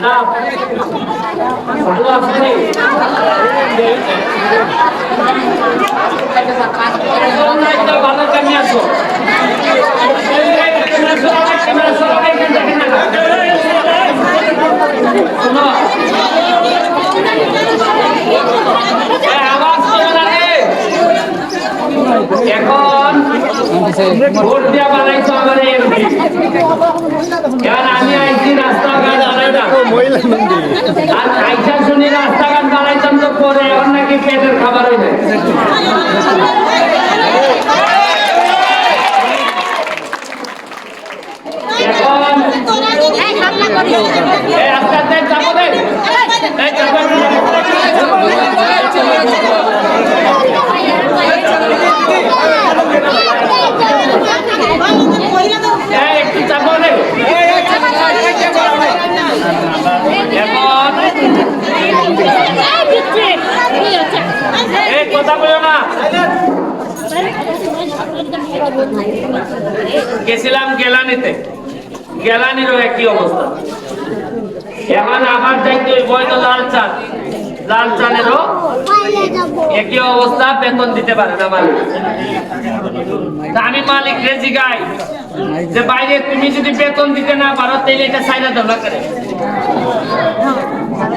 না Aku mau? গেছিলাম গেলানিতে। গেলানিরও একই অবস্থা। এখন আবার যাইতে ওই বৈধ লাল চাল। লাল চালেরও একই অবস্থা, বেতন দিতে পারে না তা আমি মালিক রেজি গাই যে, বাইরে তুমি যদি বেতন দিতে না পারো তাহলে এটা সাইডা দেওয়া করে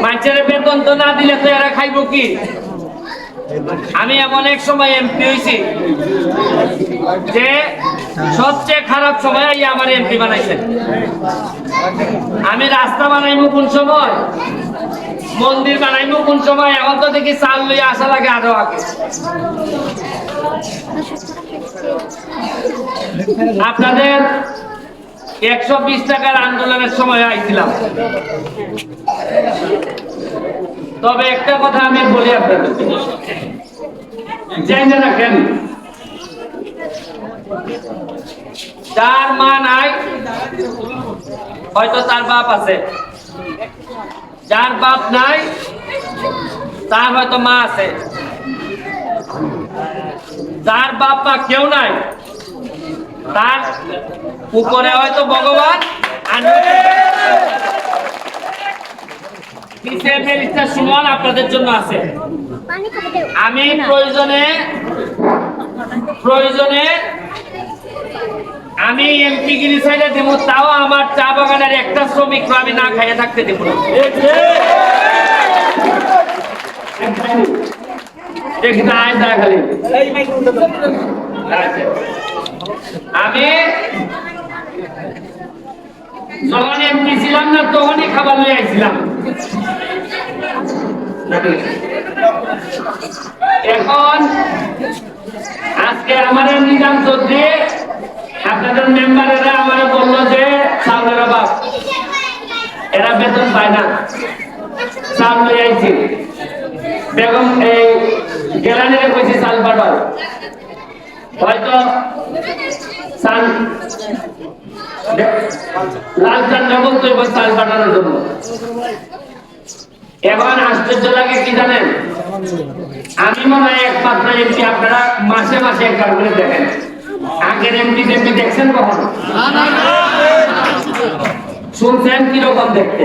মানুষের বেতন তো না দিলে তো এরা খাইবো কি? আমি এমন এক সময় এমপি হয়েছি যে সবচেয়ে খারাপ সময় আমার এমপি বানাইছেন। আমি রাস্তা বানাইবো কোন সময়? মন্দির বানাইবো কোন সময়? এখন তো দেখি চাল লইয়া আসা লাগে আরও আগে। আপনাদের একশো বিশ টাকার আন্দোলনের সময় আইছিলাম। তবে একটা কথা আমি বলি আপনাদের। যার মা নাই, হয়তো তার বাপ আছে। যার বাপ নাই, তার হয়তো মা আছে। যার বাপ মা কেউ নাই, তার উপরে হয়তো ভগবান আপনাদের জন্য আছে। আমি প্রয়োজনে প্রয়োজনে আমি এমপি গিরি সাইডে দেব তাও আমার চা বাগানের একটা শ্রমিক আমি না খাইয়ে থাকতে দেব না। দেখি না, আয়। আমি যখন এমপি ছিলাম না, তখনই খাবার নিয়ে আইছিলাম। এখন আজকে আমাদের নিজাম চৌধুরী, আপনাদের মেম্বারেরা আমারে বলল যে চাউলের অভাব এরা বেতন পায় না। চাল লই আইছি। বেগম, এই গেলানিরে কইছি, চাল পাঠাও। হয়তো চাল লাল চাল তৈব চাল পাঠানোর জন্য। এখন আশ্চর্য লাগে কি জানেন? আমি মনে হয় একমাত্র এমপি, আপনারা মাসে মাসে একবার করে দেখেন। আগের এমপি টেমপি দেখছেন কখন? শুনছেন কীরকম দেখতে?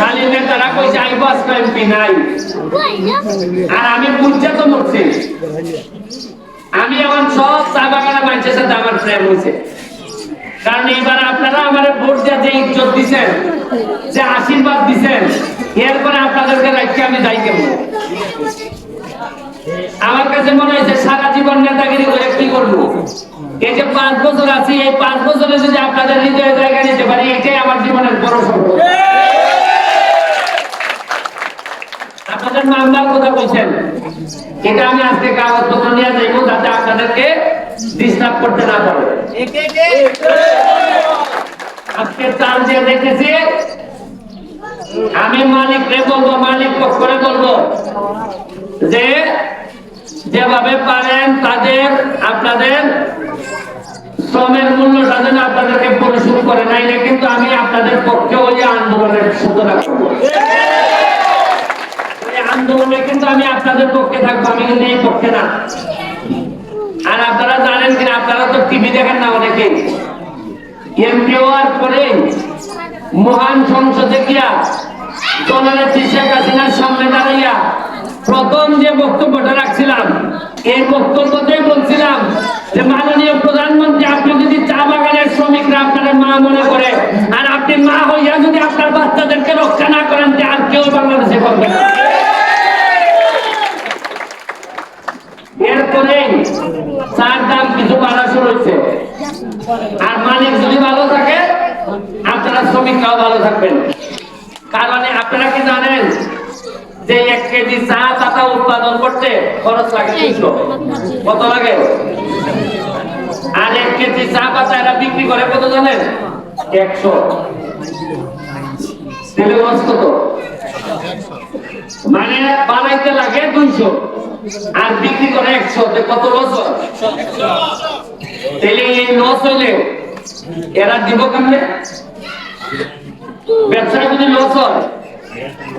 খালি নেতারা কইছে এমপি নাই। আর আমি বুঝতে তো মরছি আমি এখন সব চা বাগানা মানুষের সাথে আমার প্রেম হয়েছে। কারণ এবার আপনারা আমার ভোট দিয়ে যে ইজ্জত দিচ্ছেন যে আশীর্বাদ দিচ্ছেন এরপরে আপনাদেরকে রাখতে আমি যাই কেমন? আমার কাছে মনে হয়েছে সারা জীবন নেতাগিরি করে কি করব? এই যে পাঁচ বছর আছি, এই পাঁচ বছরে যদি আপনাদের হৃদয়ে জায়গা নিতে পারি, এটাই আমার জীবনের বড় সম্পদ আপনাদের মামলার কথা বলছেন। এটা আমি আজকে কাগজপত্র নিয়ে যাইবো, যাতে আপনাদেরকে ডিস্টার্ব করতে না পারে। আজকে চাল যে দেখেছি আমি মালিক রে বলব, মালিক করে বলব যে যেভাবে পারেন তাদের আপনাদের শ্রমের মূল্যটা যেন আপনাদেরকে পরিশোধ করে নাইলে কিন্তু আমি আপনাদের পক্ষে ওই আন্দোলনের সূচনা করব। আন্দোলনে কিন্তু আমি আপনাদের পক্ষে থাকব, আমি কিন্তু এই পক্ষে না। আর আপনারা জানেন কিনা, আপনারা তো টিভি দেখেন না অনেকে এমপি হওয়ার পরে মহান সংসদে গিয়া জননেত্রী শেখ হাসিনার সামনে দাঁড়াইয়া প্রথম যে বক্তব্যটা রাখছিলাম, এই বক্তব্যতে বলছিলাম যে মাননীয় প্রধানমন্ত্রী, আপনি যদি চা বাগানের শ্রমিকরা আপনার মা মনে করে, আর আপনি মা হইয়া যদি আপনার বাচ্চাদেরকে রক্ষা না করেন যে আর কেউ বাংলাদেশে করবে না এরপরে চার দাম কিছু বাড়া শুরু হয়েছে আর মালিক যদি ভালো থাকে আপনারা শ্রমিকরাও ভালো থাকবেন। কারণ আপনারা কি জানেন যে এক কেজি চা পাতা উৎপাদন করতে খরচ লাগে তিনশো কত লাগে? আর এক কেজি চা পাতা এরা বিক্রি করে কত জানেন? একশো। তেলে মানে বানাইতে লাগে দুইশো, আর বিক্রি করে একশো কত হয়? তাহলে এই লস হইলে এরা দিব কেমনে? ব্যবসায় যদি লস হয়,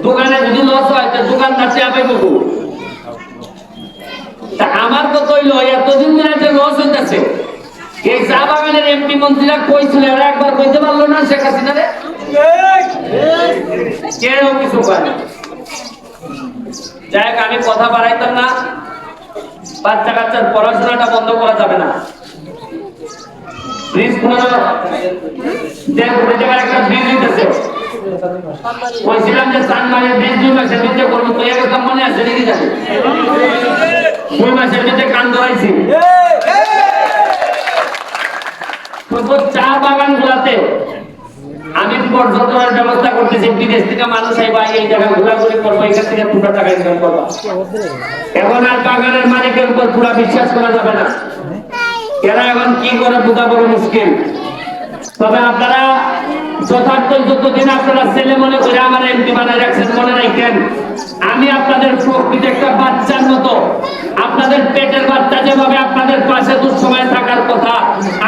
দোকানে যদি লস হয়, তো দোকানদার চেয়ে পাইব তা আমার তো কইল এতদিন ধরে যে লস হইতেছে। এই চা বাগানের এমপি মন্ত্রীরা কইছিল, এরা একবার কইতে পারল না শেখ হাসিনা রে কেউ কিছু করে যাই আমি কথা বাড়াইতাম না। বাচ্চা কাচ্চার পড়াশোনাটা বন্ধ করা যাবে না। আমি পর্যটনের ব্যবস্থা করতেছি, বিদেশ থেকে মানুষ এই জায়গা ঘোরাঘুরি করব, এখান থেকে দুটো টাকা ইনকাম করব। এখন আর বাগানের মালিকের উপর পুরা বিশ্বাস করা যাবে না। এরা এখন কি করে বোঝা বড় মুশকিল? তবে আপনারা যথার্থ যতদিন আপনারা ছেলে মনে করে আমার এমপি বানায় রাখছেন, মনে রাখেন, আমি আপনাদের প্রকৃতি একটা বাচ্চার মতো, আপনাদের পেটের বাচ্চা যেভাবে আপনাদের পাশে দুঃসময় থাকার কথা,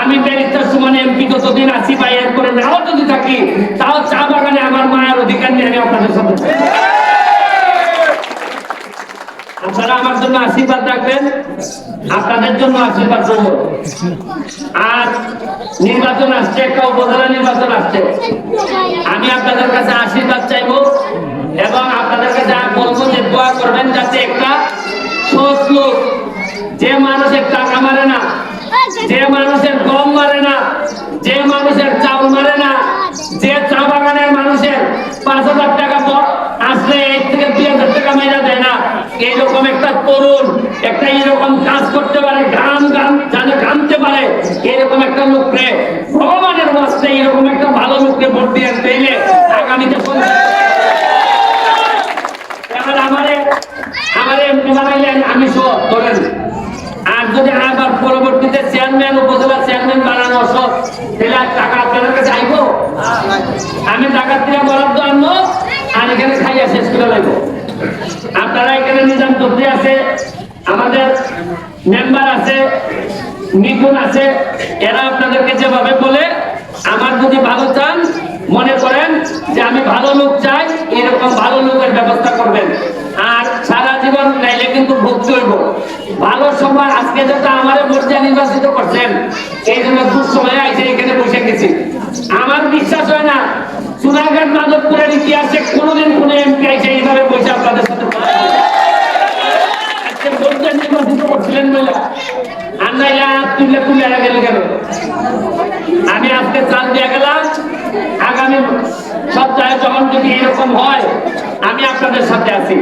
আমি ব্যারিস্টার সুমন এমপি যতদিন আসি বা এরপরে নাও যদি থাকি তাও চা বাগানে আমার মায়ের অধিকার নিয়ে আমি আপনাদের সাথে থাকব। আপনারা আমার জন্য আশীর্বাদ রাখবেন। আপনাদের জন্য আশীর্বাদ করব। আর নির্বাচন আসছে, একটা উপজেলা নির্বাচন আসছে। আমি আপনাদের কাছে আশীর্বাদ চাইব এবং আপনাদের কাছে আমি বলব যে দোয়া করবেন যাতে একটা সৎ লোক যে মানুষের টাকা মারে না যে মানুষের গম মারে না যে মানুষের চাউল মারে না যে চা বাগানের মানুষের পাঁচ হাজার টাকা প- আসলে এক থেকে দুই হাজার টাকা মেরা দেয় না এইরকম একটা তরুণ, একটা এরকম কাজ করতে পারে, গান গান জানে গানতে পারে এরকম একটা লোককে, ভগবানের বাস্তে এরকম একটা ভালো লোককে ভোট দিয়ে দিলে আগামীতে সন্তান আমারে আমি আর যদি পরবর্তীতে টাকা আমি টাকা থেকে বরাদ্দ আনব, আর এখানে খাইয়া শেষ করে লাগবো আপনারা এখানে নিজাম চৌধুরী আছে, আমাদের মেম্বার আছে, নিপুণ আছে, এরা আপনাদেরকে যেভাবে বলে, আমার যদি ভালো চান, মনে করেন যে আমি ভালো লোক চাই, এরকম ভালো লোকের ব্যবস্থা করবেন। আর সারা জীবন নাইলে কিন্তু ভুগতে হইব ভালো সময় আজকে যেটা আমার মর্যাদা নির্বাচিত করছেন, এই জন্য দুঃসময় আইসে এখানে বসে গেছি। আমার বিশ্বাস হয় না চুনাঘাট মাধবপুরের ইতিহাসে কোনোদিন কোনো এমপি আইসে এইভাবে বসে আপনাদের সাথে কথা বলে। আজকে মর্যাদা আমি আজকে চাল দিয়ে গেলাম, আগামী সপ্তাহে যখন যদি এরকম হয়, আমি আপনাদের সাথে আছি।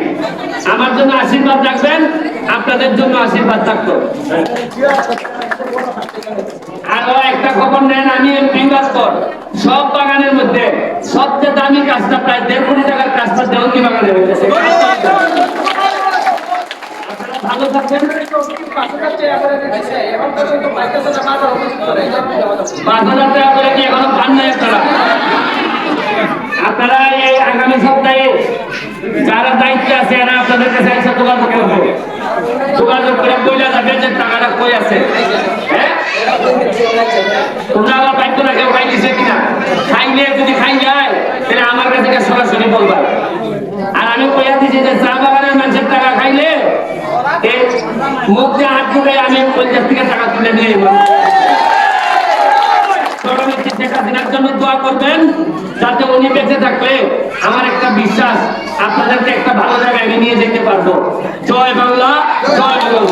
আমার জন্য আশীর্বাদ রাখবেন, আপনাদের জন্য আশীর্বাদ থাকতো। আরও একটা খবর নেন, আমি সব বাগানের মধ্যে সবচেয়ে দামি কাজটা প্রায় দেড় কোটি টাকার কাজটা দেওয়ানি বাগানে হয়েছে পাঁচ হাজার টাকা আপনারা? এই আগামী সপ্তাহে যারা দায়িত্ব আছে, এরা আপনাদের কাছে এসে যোগাযোগ করবে। যোগাযোগ করে কইলা যাবে যে টাকাটা কই আছে। হ্যাঁ? তোমরা যদি যায়, তাহলে আমার কাছে সরাসরি বলবা। আর আমি কইয়া দিছি যে চা মধ্যে হাত ধরে আমি পঞ্চাশ থেকে টাকা তুলে নিয়ে এলাম। জননেত্রী টাকা হাসিনার জন্য দোয়া করবেন, যাতে উনি বেঁচে থাকলে আমার একটা বিশ্বাস, আপনাদেরকে একটা ভালো জায়গায় আমি নিয়ে যেতে পারব। জয় বাংলা জয় বাংলা